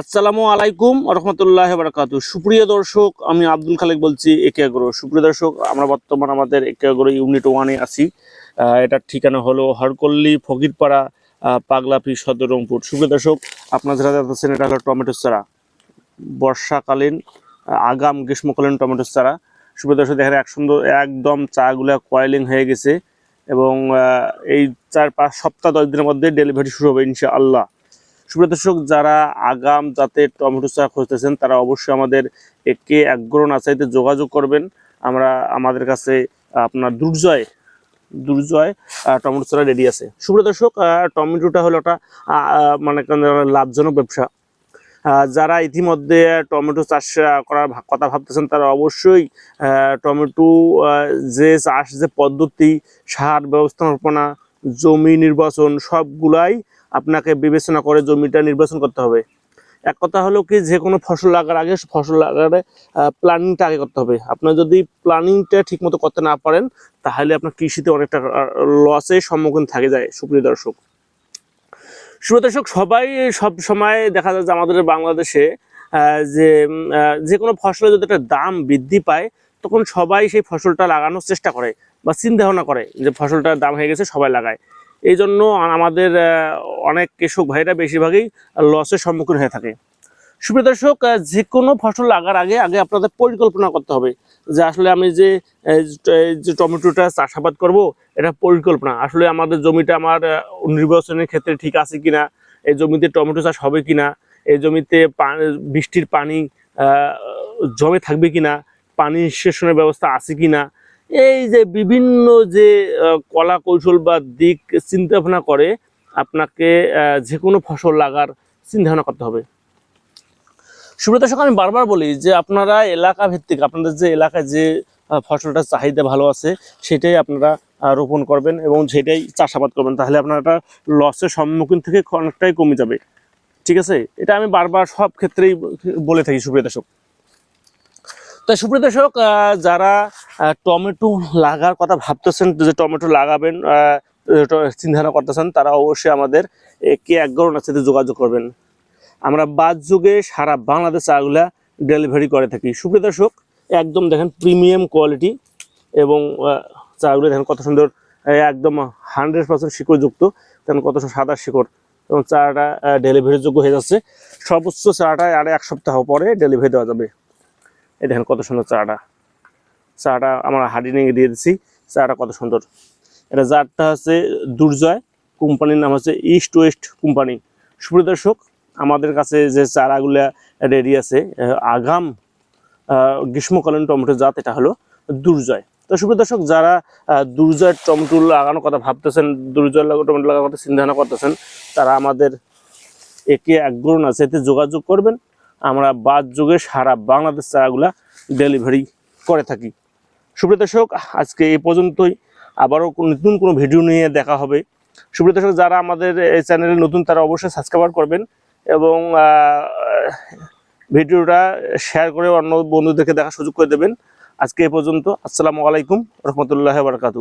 আসসালামু আলাইকুম রহমতুল্লাহ বারাকাতু। সুপ্রিয় দর্শক, আমি আব্দুল খালেক বলছি, একে আগ্রহ সুপ্রিয় দর্শক, আমরা বর্তমান আমাদের একে আগ্রহ ইউনিট ওয়ানে আছি। এটার ঠিকানা হলো হরকল্লি, ফকিরপাড়া পাগলাপি সদর রংপুর সুপ্রিয় দর্শক আপনারা যারা যাচ্ছেন এটা হলো টমেটো চারা। বর্ষাকালীন আগাম, গ্রীষ্মকালীন টমেটো চারা। সুপ্রিয় দর্শক, দেখেন এক সুন্দর, একদম চাগুলা কয়েলিং হয়ে গেছে এবং এই চার পাঁচ সপ্তাহ, দশ দিনের মধ্যে ডেলিভারি শুরু হবে ইনশাআল্লাহ। সুপ্রিয় দর্শক, যারা আগাম যাতে টমেটো চা খুঁজতেছেন, তারা অবশ্যই আমাদের একে একগ্রো নার্সারিতে যোগাযোগ করবেন। আমরা আমাদের কাছে আপনার দুর্জয় দুর্জয় টমেটো চারা রেডি আছে। সুপ্রিয় দর্শক টমেটোটা হলো একটা মানে লাভজনক ব্যবসা। যারা ইতিমধ্যে টমেটো চাষ করার কথা ভাবতেছেন, তারা অবশ্যই টমেটো যে চাষ, যে পদ্ধতি, সার ব্যবস্থাপনা, জমি নির্বাচন, সবগুলাই আপনাকে বিবেচনা করে জমিটা নির্বাচন করতে হবে। এক কথা হলো কি যে কোনো ফসল লাগার আগে ফসল লাগার প্ল্যানিংটা আগে করতে হবে। আপনার যদি প্ল্যানিংটা ঠিকমতো করতে না পারেন, তাহলে আপনার কৃষিতে অনেকটা লসের সম্মুখীন থাকে যায় সুপ্রিয় দর্শক। সুপ্রিয় দর্শক, সবাই সব সময় দেখা যায় যে আমাদের বাংলাদেশে যে যে কোনো ফসলের যদি একটা দাম বৃদ্ধি পায়, তখন সবাই সেই ফসলটা লাগানোর চেষ্টা করে বা চিন্তা ভাবনা করে যে ফসলটার দাম হয়ে গেছে, সবাই লাগায়। এই জন্য আমাদের অনেক কৃষক ভাইরা বেশিরভাগই লসের সম্মুখীন হয়ে থাকে। সুপ্রিয় দর্শক যে কোনো ফসল লাগার আগে আগে আপনাদের পরিকল্পনা করতে হবে যে আসলে আমি যে যে- টমেটোটা চাষাবাদ করব, এটা পরিকল্পনা। আসলে আমাদের জমিটা আমার নির্বাচনের ক্ষেত্রে ঠিক আছে কিনা, এই জমিতে টমেটো চাষ হবে কিনা, এই জমিতে বৃষ্টির পানি জমে থাকবে কিনা, পানি নিষ্কাশনের ব্যবস্থা আছে কিনা এই যে বিভিন্ন যে কলা কৌশল বা দিক চিন্তা ভাবনা করে, আপনাকে যে কোনো ফসল লাগার চিন্তা ভাবনা করতে হবে। সুব্রত দর্শক, আমি বারবার বলি যে, আপনারা এলাকা ভিত্তিক, আপনাদের যে এলাকায় যে ফসলটার চাহিদা ভালো আছে, সেটাই আপনারা রোপণ করবেন এবং সেটাই চাষাবাদ করবেন। তাহলে আপনারা লসের সম্মুখীন থেকে অনেকটাই কমে যাবে। ঠিক আছে? এটা আমি বারবার সব ক্ষেত্রেই বলে থাকি সুপ্রিয় দর্শক। তাই সুপ্রিয় দর্শক যারা টমেটো লাগার কথা ভাবতেছেন যে টমেটো লাগাবেন চিন্তাভাবনা করতেছেন, তারা অবশ্যই আমাদের কে একগরণের সাথে যোগাযোগ করবেন। আমরা বাদ যুগে সারা বাংলাদেশ চাগুলা ডেলিভারি করে থাকি। সুপ্রিয় দর্শক, একদম দেখেন প্রিমিয়াম কোয়ালিটি এবং চাগুলো দেখেন কত সুন্দর একদম হান্ড্রেড পার্সেন্ট শিকড়যুক্ত দেখেন কত সাদা শিকড় এবং চাটা ডেলিভারি যোগ্য হয়ে যাচ্ছে। সর্বোচ্চ চাটা আর এক সপ্তাহ পরে ডেলিভারি দেওয়া যাবে। এই দেখেন কত সুন্দর চাটা। চাটা আমরা হাডি নিয়ে দিয়ে দিচ্ছি চাটা কত সুন্দর। এটা জারটা হচ্ছে দুর্জয়, কোম্পানির নাম হচ্ছে ইস্ট ওয়েস্ট কোম্পানি সুপ্রিয় দর্শক, আমাদের কাছে যে চারাগুলা রেডি আছে আগাম গ্রীষ্মকালীন টমেটো জাত, এটা হলো দুর্জয়। তো সুপ্রিয় দর্শক, যারা দুর্জয় টমেটো লাগানোর কথা ভাবতেছেন দুর্জয় লাগা, টমেটো লাগানোর কথা চিন্তা ভাবনা করতেছেন, তারা আমাদের একে একগ্রহণ আছে, এতে যোগাযোগ করবেন। আমরা বাদ যুগে সারা বাংলাদেশ চারাগুলা ডেলিভারি করে থাকি। সুপ্রিয় দর্শক, আজকে এ পর্যন্তই। আবারও নতুন কোনো ভিডিও নিয়ে দেখা হবে। সুপ্রিয় দর্শক, যারা আমাদের এই চ্যানেলে নতুন, তারা অবশ্যই সাবস্ক্রাইব করবেন এবং ভিডিওটা শেয়ার করে অন্য বন্ধুদেরকে দেখার সুযোগ করে দেবেন। আজকে এ পর্যন্ত। আসসালামু আলাইকুম, রহমতুল্লাহ বারকাতু